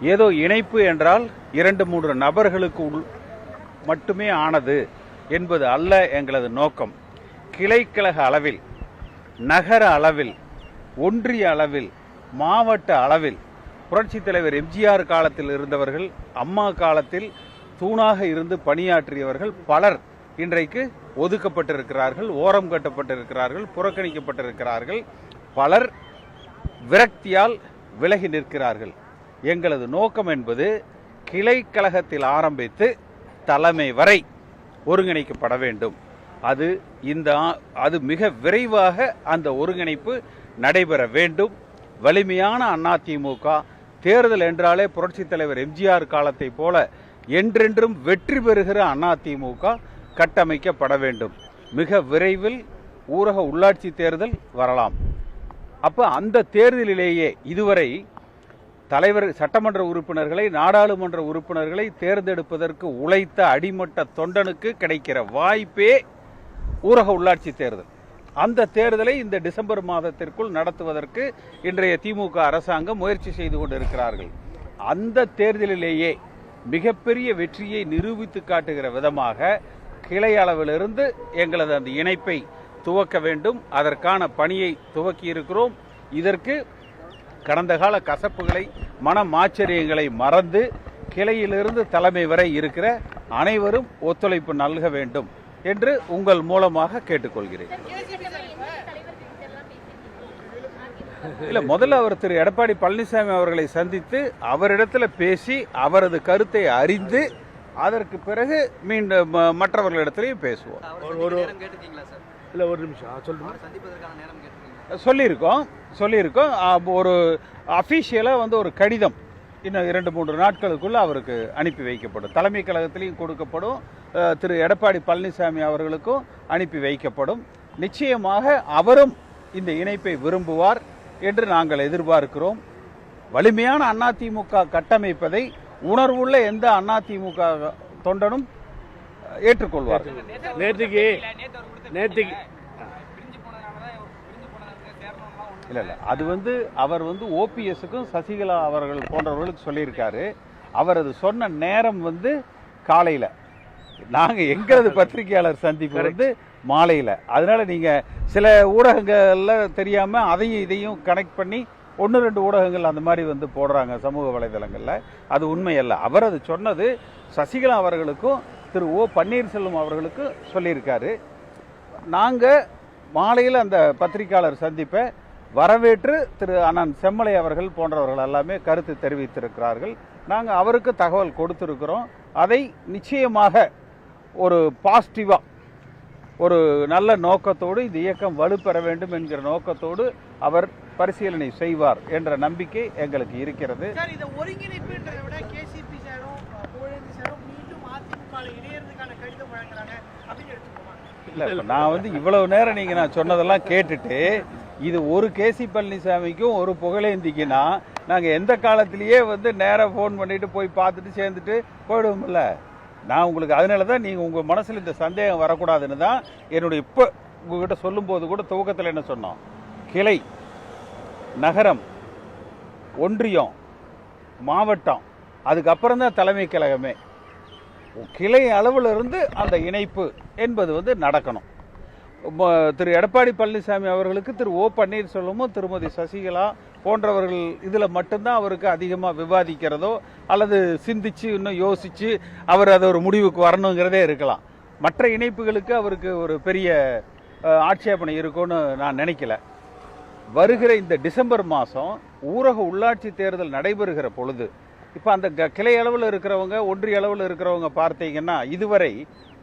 ஏதோ இணைப்பு என்றால் இரண்டு மூன்று நபர்களுக்கு உள் மட்டுமே ஆனது என்பது அல்ல எங்களது நோக்கம். கிளைக்கழக அளவில் நகர அளவில் ஒன்றிய அளவில் மாவட்ட அளவில் புரட்சித் தலைவர் எம்ஜிஆர் காலத்தில் இருந்தவர்கள் அம்மா காலத்தில் தூணாக இருந்து பணியாற்றியவர்கள் பலர் இன்றைக்கு ஒதுக்கப்பட்டிருக்கிறார்கள் ஓரம் கட்டப்பட்டிருக்கிறார்கள் புறக்கணிக்கப்பட்டிருக்கிறார்கள். பலர் விரக்தியால் விலகி நிற்கிறார்கள். எங்களது நோக்கம் என்பது கிளை கழகத்தில் ஆரம்பித்து தலைமை வரை ஒருங்கிணைக்கப்பட வேண்டும். அது இந்த அது மிக விரைவாக அந்த ஒருங்கிணைப்பு நடைபெற வேண்டும். வலிமையான அதிமுக தேர்தல் என்றாலே புரட்சித் தலைவர் எம்ஜிஆர் காலத்தை போல என்றென்றும் வெற்றி பெறுகிற அதிமுக கட்டமைக்கப்பட வேண்டும். மிக விரைவில் ஊரக உள்ளாட்சி தேர்தல் வரலாம். அப்போ அந்த தேர்தலிலேயே இதுவரை தலைவர் சட்டமன்ற உறுப்பினர்களை நாடாளுமன்ற உறுப்பினர்களை தேர்ந்தெடுப்பதற்கு உழைத்த அடிமட்ட தொண்டனுக்கு கிடைக்கிற வாய்ப்பே ஊரக உள்ளாட்சி தேர்தல். அந்த தேர்தலை இந்த டிசம்பர் மாதத்திற்குள் நடத்துவதற்கு இன்றைய திமுக அரசாங்கம் முயற்சி செய்து கொண்டிருக்கிறார்கள். அந்த தேர்தலிலேயே மிகப்பெரிய வெற்றியை நிரூபித்து காட்டுகிற விதமாக கிளை அளவிலிருந்து எங்களது அந்த இணைப்பை துவக்க வேண்டும். அதற்கான பணியை துவக்கி இருக்கிறோம் இதற்கு கடந்த கால கசப்புகளை மனமாச்சரியங்களை மறந்து கிளையிலிருந்து தலைமை வரை இருக்கிற அனைவரும் ஒத்துழைப்பு நல்க வேண்டும் என்று உங்கள் மூலமாக கேட்டுக்கொள்கிறேன். இல்ல முதல்ல அவர் திரு. எடப்பாடி பழனிசாமி அவர்களை சந்தித்து அவரிடத்துல பேசி அவரது கருத்தை அறிந்து அதற்கு பிறகு மீண்டும் ம- மற்றவர்களிடத்திலையும் பேசுவோம். ஒரு இல்லை ஒரு நிமிஷம். சொல்லுங்க. சொல்லியிருக்கோம் சொல்லியிருக்கோம். ஒரு அஃபீஷியலாக வந்து ஒரு கடிதம் இன்னும் இரண்டு மூன்று நாட்களுக்குள்ளே அவருக்கு அனுப்பி வைக்கப்படும். தலைமை கழகத்திலையும் கொடுக்கப்படும். திரு எடப்பாடி பழனிசாமி அவர்களுக்கும் அனுப்பி வைக்கப்படும். நிச்சயமாக அவரும் இந்த இணைப்பை விரும்புவார் என்று நாங்கள் எதிர்பார்க்கிறோம். வலிமையான அதிமுக கட்டமைப்பதை உணர்வுள்ள எந்த அதிமுக தொண்டனும் ஏற்றுக்கொள்வார். நேற்றுக்கு நேற்றுக்கு இல்லை இல்லை. அது வந்து அவர் வந்து ஓபிஎஸ்க்கும் சசிகலா அவர்கள் போன்றவர்களுக்கு சொல்லியிருக்காரு. அவர் அது சொன்ன நேரம் வந்து காலையில். நாங்கள் எங்களது பத்திரிகையாளர் சந்திப்பு வந்து மாலையில். அதனால நீங்கள் சில ஊடகங்கள்ல தெரியாமல் அதையும் இதையும் கனெக்ட் பண்ணி ஒன்று ரெண்டு ஊடகங்கள் அந்த மாதிரி வந்து போடுறாங்க சமூக வலைதளங்களில். அது உண்மையல்ல. அவர் அது சொன்னது சசிகலா அவர்களுக்கும் திரு ஓ பன்னீர்செல்வம் அவர்களுக்கும் சொல்லியிருக்காரு. நாங்கள் மாலையில் அந்த பத்திரிகையாளர் சந்திப்பை வரவேற்று திரு அண்ணன் செம்மலை அவர்கள் போன்றவர்கள் எல்லாமே கருத்து தெரிவித்திருக்கிறார்கள். நாங்கள் அவருக்கு தகவல் கொடுத்திருக்கிறோம். அதை நிச்சயமாக ஒரு பாசிட்டிவாக ஒரு நல்ல நோக்கத்தோடு இந்த இயக்கம் வலுப்பெற வேண்டும் என்கிற நோக்கத்தோடு அவர் பரிசீலனை செய்வார் என்ற நம்பிக்கை எங்களுக்கு இருக்கிறது. இல்ல நான் வந்து இவ்வளவு நேரம் நீங்க நான் சொன்னதெல்லாம் கேட்டுட்டு இது ஒரு கேசி பழனிசாமிக்கும் ஒரு புகழேந்திக்குன்னா நாங்கள் எந்த காலத்திலேயே வந்து நேராக ஃபோன் பண்ணிட்டு போய் பார்த்துட்டு சேர்ந்துட்டு போயிடுவோம்ல. நான் உங்களுக்கு அதனால தான் நீங்கள் உங்கள் மனசில் இந்த சந்தேகம் வரக்கூடாதுன்னு தான் என்னுடைய இப்போ உங்ககிட்ட சொல்லும்போது கூட துவக்கத்தில் என்ன சொன்னோம்? கிளை நகரம் ஒன்றியம் மாவட்டம் அதுக்கப்புறம் தான் தலைமை கழகமே. கிளை அளவில் இருந்து அந்த இணைப்பு என்பது வந்து நடக்கணும். திரு எடப்பாடி பழனிசாமி அவர்களுக்கு திரு ஓ பன்னீர்செல்வமும் திருமதி சசிகலா போன்றவர்கள் இதில் மட்டும்தான் அவருக்கு அதிகமாக விவாதிக்கிறதோ அல்லது சிந்திச்சு இன்னும் யோசிச்சு அவர் அதை ஒரு முடிவுக்கு வரணுங்கிறதே இருக்கலாம். மற்ற இணைப்புகளுக்கு அவருக்கு ஒரு பெரிய ஆட்சேபனை இருக்கும்னு நான் நினைக்கல. வருகிற இந்த டிசம்பர் மாதம் ஊரக உள்ளாட்சி தேர்தல் நடைபெறுகிற பொழுது இப்போ அந்த க- கிளை அளவில் இருக்கிறவங்க ஒன்றிய அளவில் இருக்கிறவங்க பார்த்தீங்கன்னா இதுவரை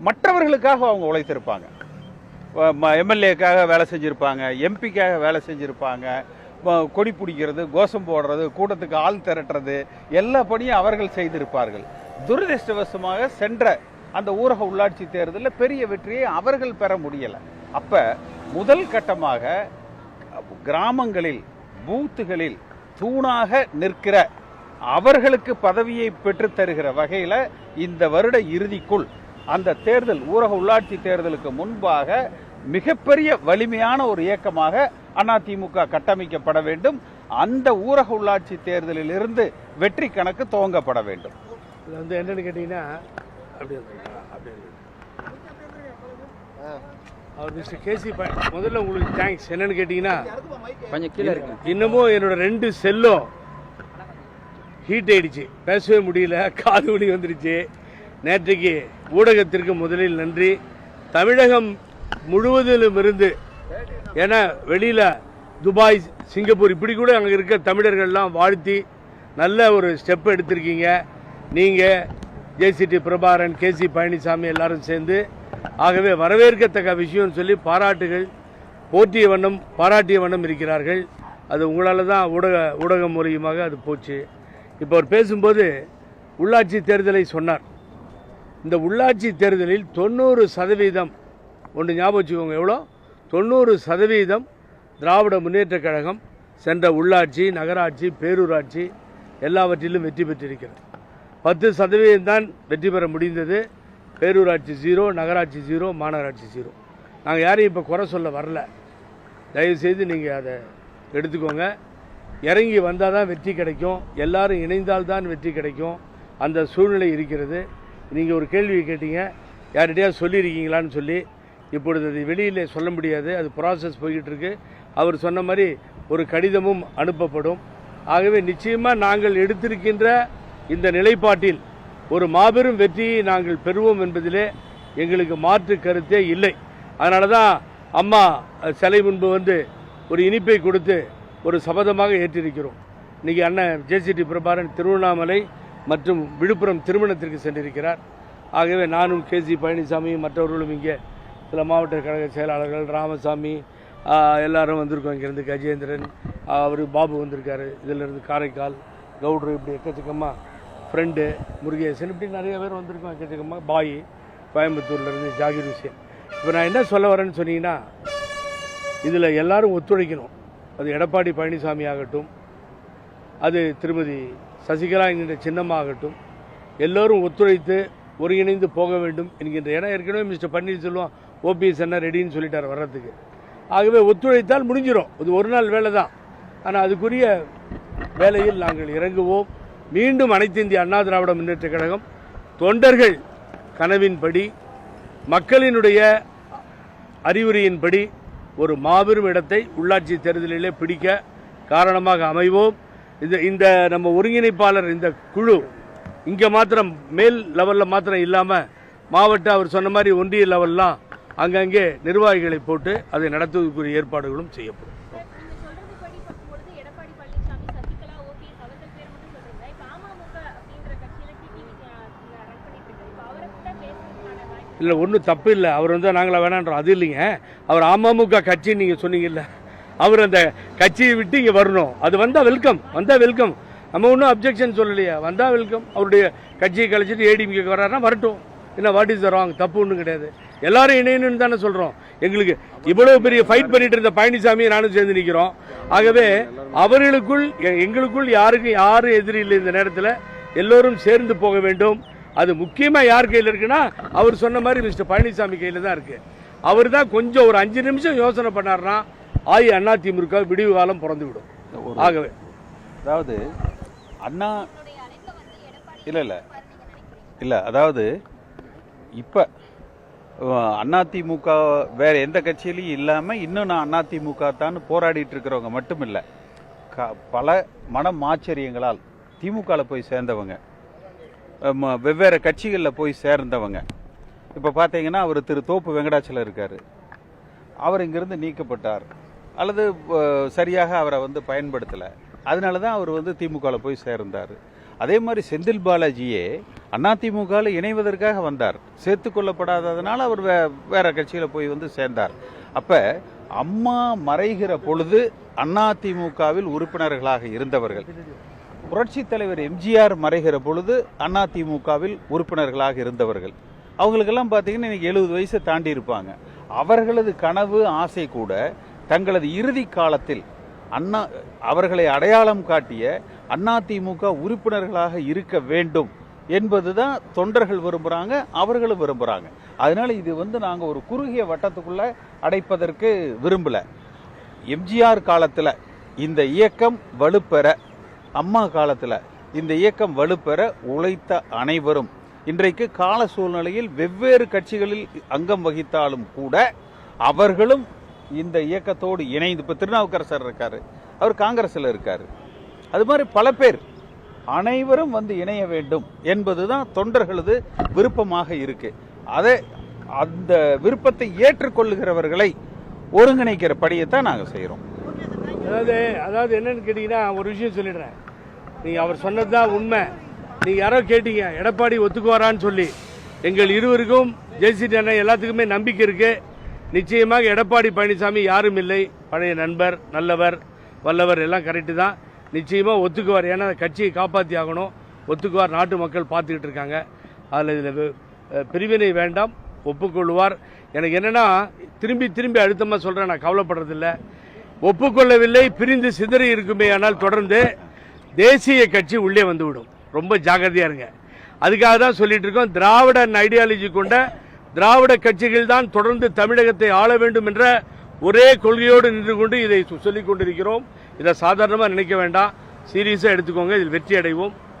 மற்றவர்களுக்காக அவங்க உழைத்திருப்பாங்க. எம்எல்ஏக்காக வேலை செஞ்சுருப்பாங்க எம்பிக்காக வேலை செஞ்சுருப்பாங்க கொடி பிடிக்கிறது கோஷம் போடுறது கூட்டத்துக்கு ஆள் திரட்டுறது எல்லா பணியும் அவர்கள் செய்திருப்பார்கள். துரதிருஷ்டவசமாக சென்ற அந்த ஊரக உள்ளாட்சி தேர்தலில் பெரிய வெற்றியை அவர்கள் பெற முடியலை. அப்போ முதல் கட்டமாக கிராமங்களில் பூத்துகளில் தூணாக நிற்கிற அவர்களுக்கு பதவியை பெற்றுத்தருகிற வகையில் இந்த வருட இறுதிக்குள் அந்த தேர்தல் ஊரக உள்ளாட்சி தேர்தலுக்கு முன்பாக மிகப்பெரிய வலிமையான ஒரு இயக்கமாக அதிமுக கட்டமைக்கப்பட வேண்டும். அந்த ஊரக உள்ளாட்சி தேர்தலில் இருந்து வெற்றி கணக்கு துவங்கப்பட வேண்டும். இது வந்து என்னன்னு கேட்டிங்கன்னா? அவர் மிஸ்டர் கேசி முதல்ல உங்களுக்கு தேங்க்ஸ் என்னன்னு கேட்டிங்கன்னா கொஞ்சம் கீழே இருக்கு இன்னமும் என்னோட ரெண்டு செல்லும் ஹீட் ஆயிடுச்சு. பேசவே முடியல காது வலி வந்துடுச்சு நேற்றைக்கு ஊடகத்திற்கு முதலில் நன்றி. தமிழகம் முழுவதிலும் இருந்து ஏன்னா வெளியில் துபாய் சிங்கப்பூர் இப்படி கூட அங்கே இருக்க தமிழர்கள்லாம் வாழ்த்தி நல்ல ஒரு ஸ்டெப் எடுத்திருக்கீங்க. நீங்கள் ஜேசிடி பிரபாரன் கேசி பழனிசாமி எல்லாரும் சேர்ந்து ஆகவே வரவேற்கத்தக்க விஷயம்னு சொல்லி பாராட்டுகள் போற்றிய வண்ணம் பாராட்டிய வண்ணம் இருக்கிறார்கள். அது உங்களால் தான் ஊடக ஊடகம் மூலியமாக அது போச்சு. இப்போ அவர் பேசும்போது உள்ளாட்சி தேர்தலை சொன்னார். இந்த உள்ளாட்சி தேர்தலில் தொண்ணூறு சதவீதம் ஒன்று ஞாபகம் வச்சுக்கோங்க எவ்வளோ? தொண்ணூறு சதவீதம் திராவிட முன்னேற்றக் கழகம் சென்ற உள்ளாட்சி நகராட்சி பேரூராட்சி எல்லாவற்றிலும் வெற்றி பெற்றிருக்கிறது. பத்து சதவீதம் தான் வெற்றி பெற முடிந்தது. பேரூராட்சி ஜீரோ நகராட்சி ஜீரோ மாநகராட்சி ஜீரோ நாங்கள் யாரையும் இப்போ குறை சொல்ல வரல. தயவுசெய்து நீங்கள் அதை எடுத்துக்கோங்க. இறங்கி வந்தால் தான் வெற்றி கிடைக்கும். எல்லாரும் இணைந்தால்தான் வெற்றி கிடைக்கும். அந்த சூழ்நிலை இருக்கிறது. நீங்கள் ஒரு கேள்வி கேட்டீங்க யார்கிட்டயாவது சொல்லியிருக்கீங்களான்னு சொல்லி இப்பொழுது அது வெளியில் சொல்ல முடியாது அது ப்ராசஸ் போய்கிட்டு இருக்கு அவர் சொன்ன மாதிரி ஒரு கடிதமும் அனுப்பப்படும். ஆகவே நிச்சயமாக நாங்கள் எடுத்திருக்கின்ற இந்த நிலைப்பாட்டில் ஒரு மாபெரும் வெற்றியை நாங்கள் பெறுவோம் என்பதிலே எங்களுக்கு மாற்று கருத்தே இல்லை. அதனால தான் அம்மா சிலை முன்பு வந்து ஒரு இனிப்பை கொடுத்து ஒரு சபதமாக ஏற்றிருக்கிறோம். இன்றைக்கி அண்ணன் ஜேசிடி பிரபாரன் திருவண்ணாமலை மற்றும் விழுப்புரம் திருமணத்திற்கு சென்றிருக்கிறார். ஆகவே நானும் கேசி பழனிசாமி மற்றவர்களும் இங்கே சில மாவட்ட கழக செயலாளர்கள் ராமசாமி எல்லாரும் வந்திருக்கோம். இங்கேருந்து கஜேந்திரன் அவர் பாபு வந்திருக்காரு. இதிலிருந்து காரைக்கால் கவுட்ரு இப்படி எக்கச்சக்கமாக ஃப்ரெண்டு முருகேசன் இப்படி நிறைய பேர் வந்திருக்கோம். எக்கச்சக்கமாக பாய் கோயம்புத்தூர்லேருந்து ஜாகிர் ஹுசேன். இப்போ நான் என்ன சொல்ல வரேன்னு சொன்னீங்கன்னா இதில் எல்லாரும் ஒத்துழைக்கணும். அது எடப்பாடி பழனிசாமி ஆகட்டும் அது திருமதி சசிகலா என்கின்ற சின்னமாகட்டும் எல்லோரும் ஒத்துழைத்து ஒருங்கிணைந்து போக வேண்டும் என்கின்ற ஏன்னா ஏற்கனவே மிஸ்டர் பன்னீர்செல்வம் ஓபிஎஸ் என்ன ரெடின்னு சொல்லிட்டார் வர்றதுக்கு. ஆகவே ஒத்துழைத்தால் முடிஞ்சிடும் இது ஒரு நாள் வேலை தான். ஆனால் அதுக்குரிய வேலையில் நாங்கள் இறங்குவோம். மீண்டும் அனைத்து இந்திய அண்ணா திராவிட முன்னேற்ற கழகம் தொண்டர்கள் கனவின்படி மக்களினுடைய அறிவுரையின்படி ஒரு மாபெரும் இடத்தை உள்ளாட்சி தேர்தலிலே பிடிக்க காரணமாக அமைவோம். இந்த இந்த நம்ம ஒருங்கிணைப்பாளர் இந்த குழு இங்கே மாத்திரம் மேல் லெவலில் மாத்திரம் இல்லாமல் மாவட்ட அவர் சொன்ன மாதிரி ஒன்றிய லெவல்லாம் அங்கங்கே நிர்வாகிகளை போட்டு அதை நடத்துவதற்குரிய ஏற்பாடுகளும் செய்யப்படும். இல்லை ஒன்றும் தப்பு இல்லை. அவர் வந்து நாங்களாம் வேணான்றோம். அது இல்லைங்க. அவர் அமமுக கட்சி நீங்கள் சொன்னீங்கல்ல. அவர் அந்த கட்சியை விட்டு இங்கே வரணும். அது வந்தால் வெல்கம் வந்தால் வெல்கம் நம்ம ஒன்றும் அப்ஜெக்ஷன் சொல்லலையா. வந்தால் வெல்கம் அவருடைய கட்சியை கழிச்சிட்டு ஏடிஎம்கேக்கு வர்றாருன்னா வரட்டும். என்ன வாட் இஸ் த ராங் தப்பு ஒன்றும் கிடையாது. எல்லாரும் இணையணும்னு தானே சொல்கிறோம் எங்களுக்கு இவ்வளவு பெரிய ஃபைட் பண்ணிட்டு இருந்த பழனிசாமி நானும் சேர்ந்து நிற்கிறோம் ஆகவே அவர்களுக்குள் எ- எங்களுக்குள் யாருக்கும் யாரும் எதிரி இல்லை இந்த நேரத்தில். எல்லோரும் சேர்ந்து போக வேண்டும். அது முக்கியமாக யார் கையில் இருக்குன்னா அவர் சொன்ன மாதிரி மிஸ்டர் பழனிசாமி கையில் தான் இருக்குது அவர் தான் கொஞ்சம் ஒரு அஞ்சு நிமிஷம் யோசனை பண்ணார்னா அண்ணா திமுக விடிவு காலம் பிறந்து விடும் ஆகவே. அதாவது அண்ணா இல்லை இல்லை. இல்லை அதாவது இப்போ அதிமுக வேற எந்த கட்சியிலையும் இல்லாமல் இன்னும் நான் அதிமுக தான் போராடிட்டு இருக்கிறவங்க மட்டும் இல்லை க பல மன மாச்சரியங்களால் திமுகவில் போய் சேர்ந்தவங்க. வெவ்வேறு கட்சிகளில் போய் சேர்ந்தவங்க. இப்போ பார்த்தீங்கன்னா அவர் திரு தோப்பு வெங்கடாச்சலம் இருக்கார். அவர் இங்கிருந்து நீக்கப்பட்டார். அல்லது சரியாக அவரை வந்து பயன்படுத்தலை. அதனால தான் அவர் வந்து திமுகவில் போய் சேர்ந்தார். அதே மாதிரி செந்தில் பாலாஜியே அதிமுகவில் இணைவதற்காக வந்தார். சேர்த்து கொள்ளப்படாததுனால அவர் வே வேறு கட்சியில் போய் வந்து சேர்ந்தார். அப்போ அம்மா மறைகிற பொழுது அதிமுகவில் உறுப்பினர்களாக இருந்தவர்கள். புரட்சித் தலைவர் எம்ஜிஆர் மறைகிற பொழுது அதிமுகவில் உறுப்பினர்களாக இருந்தவர்கள். அவங்களுக்கெல்லாம் பார்த்தீங்கன்னா இன்னைக்கு எழுபது வயசை தாண்டி இருப்பாங்க. அவர்களது கனவு ஆசை கூட தங்களது இறுதி காலத்தில் அண்ணா அவர்களை அடையாளம் காட்டிய அதிமுக உறுப்பினர்களாக இருக்க வேண்டும் என்பதுதான் தொண்டர்கள் விரும்புகிறாங்க அவர்களும் விரும்புகிறாங்க அதனால் இது வந்து நாங்கள் ஒரு குறுகிய வட்டத்துக்குள்ளே அடைப்பதற்கு விரும்பல. எம்ஜிஆர் காலத்தில் இந்த இயக்கம் வலுப்பெற அம்மா காலத்தில் இந்த இயக்கம் வலுப்பெற உழைத்த அனைவரும் இன்றைக்கு கால சூழ்நிலையில் வெவ்வேறு கட்சிகளில் அங்கம் வகித்தாலும் கூட அவர்களும் இந்த இயக்கத்தோடு இணைந்து இப்போ திருநாவுக்கரசர் இருக்கார். அவர் காங்கிரஸில் இருக்கார். அது மாதிரி பல பேர் அனைவரும் வந்து இணைய வேண்டும் என்பது தான் தொண்டர்களது விருப்பமாக இருக்கு. அதை அந்த விருப்பத்தை ஏற்றுக்கொள்ளுகிறவர்களை ஒருங்கிணைக்கிற படியை தான் நாங்கள் செய்கிறோம் அதாவது அதாவது என்னன்னு கேட்டிங்கன்னா ஒரு விஷயம் சொல்லிடுறேன். நீங்கள் அவர் சொன்னது தான் உண்மை. நீங்கள் யாரோ கேட்டீங்க எடப்பாடி ஒத்துக்குவாரான்னு சொல்லி. எங்கள் இருவருக்கும் ஜெயசிடி அண்ணன் எல்லாத்துக்குமே நம்பிக்கை இருக்குது நிச்சயமாக எடப்பாடி பழனிசாமி யாரும் இல்லை. பழைய நண்பர் நல்லவர் வல்லவர் எல்லாம் கரெக்டு தான். நிச்சயமாக ஒத்துக்குவார். ஏன்னா கட்சியை காப்பாற்றி ஆகணும். ஒத்துக்குவார். நாட்டு மக்கள் பார்த்துக்கிட்டு இருக்காங்க. அதில் இதில் பிரிவினை வேண்டாம். ஒப்புக்கொள்வார். எனக்கு என்னென்னா திரும்பி திரும்பி அழுத்தமாக சொல்கிறேன் நான் கவலைப்படுறதில்ல. ஒப்புக்கொள்ளவில்லை. பிரிந்து சிதறி இருக்குமே. ஆனால் தொடர்ந்து தேசிய கட்சி உள்ளே வந்துவிடும். ரொம்ப ஜாகிரதையாக இருங்க. அதுக்காக தான் சொல்லிட்டு இருக்கோம். திராவிட ஐடியாலஜி கொண்ட திராவிட கட்சிகள் தான் தொடர்ந்து தமிழகத்தை ஆள வேண்டும் என்ற ஒரே கொள்கையோடு நின்று கொண்டு இதை சொல்லிக் கொண்டிருக்கிறோம். இதை சாதாரணமாக நினைக்க வேண்டாம். சீரியஸாக எடுத்துக்கோங்க. இதில் வெற்றி அடைவோம்.